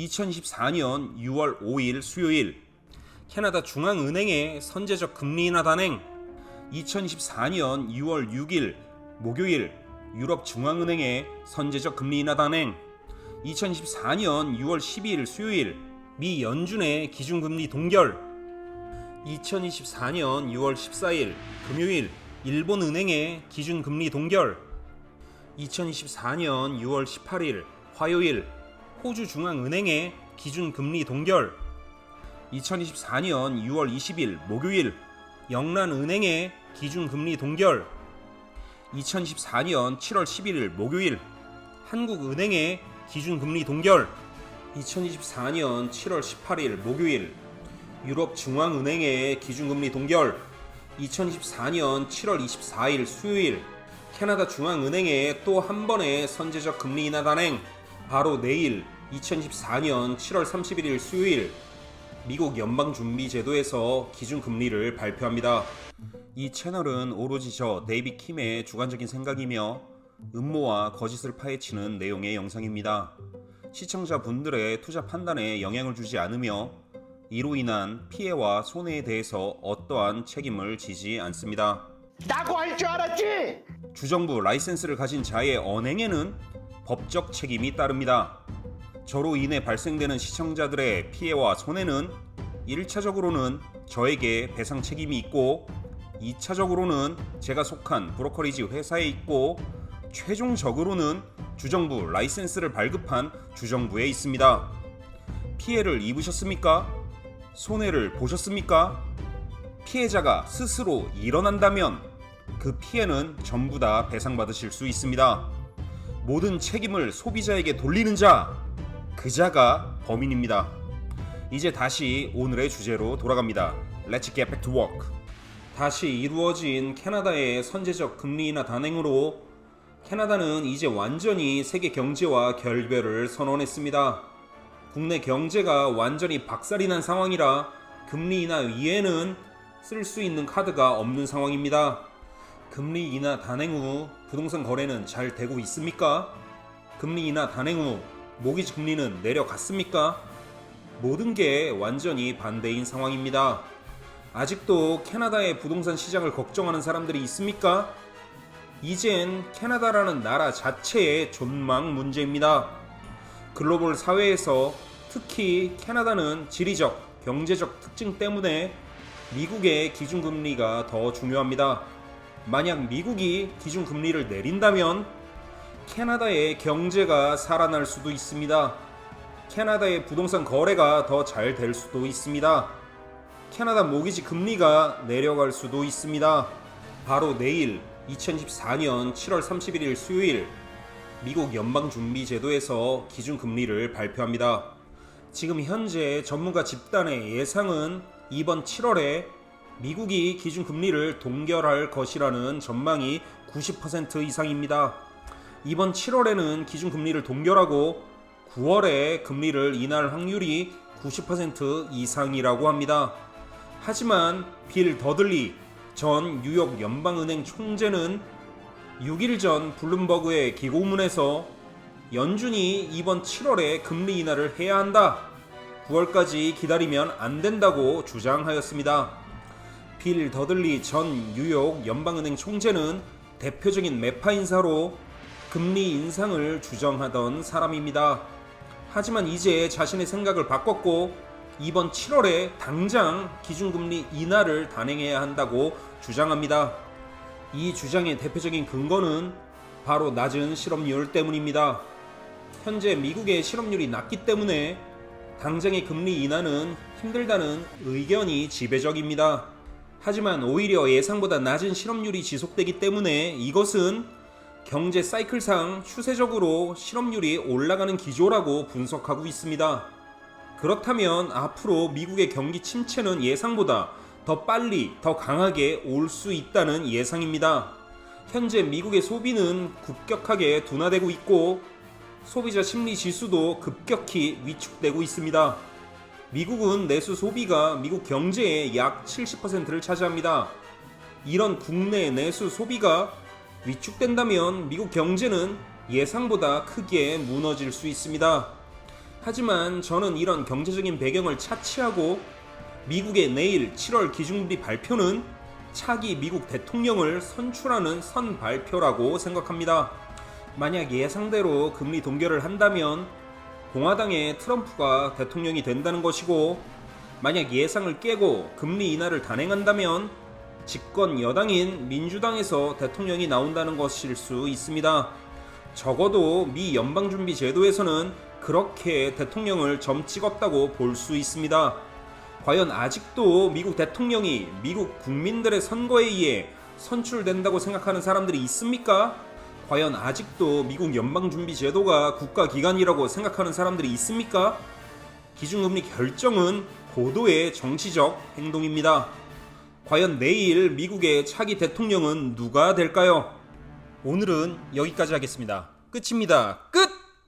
2024년 6월 5일 수요일 캐나다 중앙은행의 선제적 금리 인하 단행 2024년 6월 6일 목요일 유럽 중앙은행의 선제적 금리 인하 단행 2024년 6월 12일 수요일 미 연준의 기준금리 동결 2024년 6월 14일 금요일 일본 은행의 기준금리 동결 2024년 6월 18일 화요일 호주 중앙은행의 기준 금리 동결. 2024년 6월 20일 목요일 영란은행의 기준 금리 동결. 2024년 7월 11일 목요일 한국은행의 기준 금리 동결. 2024년 7월 18일 목요일 유럽중앙은행의 기준금리 동결. 2024년 7월 24일 수요일 캐나다 중앙은행의 또 한 번의 선제적 금리 인하 단행 바로 내일 2024년 7월 31일 수요일 미국 연방준비제도에서 기준금리를 발표합니다. 이 채널은 오로지 저 데이비 킴의 주관적인 생각이며 음모와 거짓을 파헤치는 내용의 영상입니다. 시청자분들의 투자 판단에 영향을 주지 않으며 이로 인한 피해와 손해에 대해서 어떠한 책임을 지지 않습니다. 나고 할 줄 알았지? 주정부 라이센스를 가진 자의 언행에는 법적 책임이 따릅니다. 저로 인해 발생되는 시청자들의 피해와 손해는 1차적으로는 저에게 배상 책임이 있고 2차적으로는 제가 속한 브로커리지 회사에 있고 최종적으로는 주정부 라이센스를 발급한 주정부에 있습니다. 피해를 입으셨습니까? 손해를 보셨습니까? 피해자가 스스로 일어난다면 그 피해는 전부 다 배상받으실 수 있습니다. 모든 책임을 소비자에게 돌리는 자, 그 자가 범인입니다. 이제 다시 오늘의 주제로 돌아갑니다. Let's get back to work. 다시 이루어진 캐나다의 선제적 금리 인하 단행으로 캐나다는 이제 완전히 세계 경제와 결별을 선언했습니다. 국내 경제가 완전히 박살이 난 상황이라 금리 인하 이외에는 쓸 수 있는 카드가 없는 상황입니다. 금리 인하 단행 후 부동산 거래는 잘 되고 있습니까? 금리 인하 단행 후 모기지 금리는 내려갔습니까? 모든 게 완전히 반대인 상황입니다. 아직도 캐나다의 부동산 시장을 걱정하는 사람들이 있습니까? 이젠 캐나다라는 나라 자체의 존망 문제입니다. 글로벌 사회에서 특히 캐나다는 지리적, 경제적 특징 때문에 미국의 기준금리가 더 중요합니다. 만약 미국이 기준 금리를 내린다면 캐나다의 경제가 살아날 수도 있습니다. 캐나다의 부동산 거래가 더 잘 될 수도 있습니다. 캐나다 모기지 금리가 내려갈 수도 있습니다. 바로 내일 2024년 7월 31일 수요일 미국 연방준비제도에서 기준금리를 발표합니다. 지금 현재 전문가 집단의 예상은 이번 7월에 미국이 기준금리를 동결할 것이라는 전망이 90% 이상입니다. 이번 7월에는 기준금리를 동결하고 9월에 금리를 인하할 확률이 90% 이상이라고 합니다. 하지만 빌 더들리 전 뉴욕 연방은행 총재는 6일 전 블룸버그의 기고문에서 연준이 이번 7월에 금리 인하를 해야 한다. 9월까지 기다리면 안 된다고 주장하였습니다. 빌 더들리 전 뉴욕 연방은행 총재는 대표적인 매파 인사로 금리 인상을 주장하던 사람입니다. 하지만 이제 자신의 생각을 바꿨고 이번 7월에 당장 기준금리 인하를 단행해야 한다고 주장합니다. 이 주장의 대표적인 근거는 바로 낮은 실업률 때문입니다. 현재 미국의 실업률이 낮기 때문에 당장의 금리 인하는 힘들다는 의견이 지배적입니다. 하지만 오히려 예상보다 낮은 실업률이 지속되기 때문에 이것은 경제 사이클상 추세적으로 실업률이 올라가는 기조라고 분석하고 있습니다. 그렇다면 앞으로 미국의 경기 침체는 예상보다 더 빨리, 더 강하게 올 수 있다는 예상입니다. 현재 미국의 소비는 급격하게 둔화되고 있고 소비자 심리 지수도 급격히 위축되고 있습니다. 미국은 내수 소비가 미국 경제의 약 70%를 차지합니다. 이런 국내 내수 소비가 위축된다면 미국 경제는 예상보다 크게 무너질 수 있습니다. 하지만 저는 이런 경제적인 배경을 차치하고 미국의 내일 7월 기준금리 발표는 차기 미국 대통령을 선출하는 선 발표라고 생각합니다. 만약 예상대로 금리 동결을 한다면 공화당의 트럼프가 대통령이 된다는 것이고 만약 예상을 깨고 금리 인하를 단행한다면 집권 여당인 민주당에서 대통령이 나온다는 것일 수 있습니다. 적어도 미 연방준비 제도에서는 그렇게 대통령을 점 찍었다고 볼 수 있습니다. 과연 아직도 미국 대통령이 미국 국민들의 선거에 의해 선출된다고 생각하는 사람들이 있습니까? 과연 아직도 미국 연방준비 제도가 국가기관이라고 생각하는 사람들이 있습니까? 기준금리 결정은 고도의 정치적 행동입니다. 과연 내일 미국의 차기 대통령은 누가 될까요? 오늘은 여기까지 하겠습니다. 끝입니다. 끝!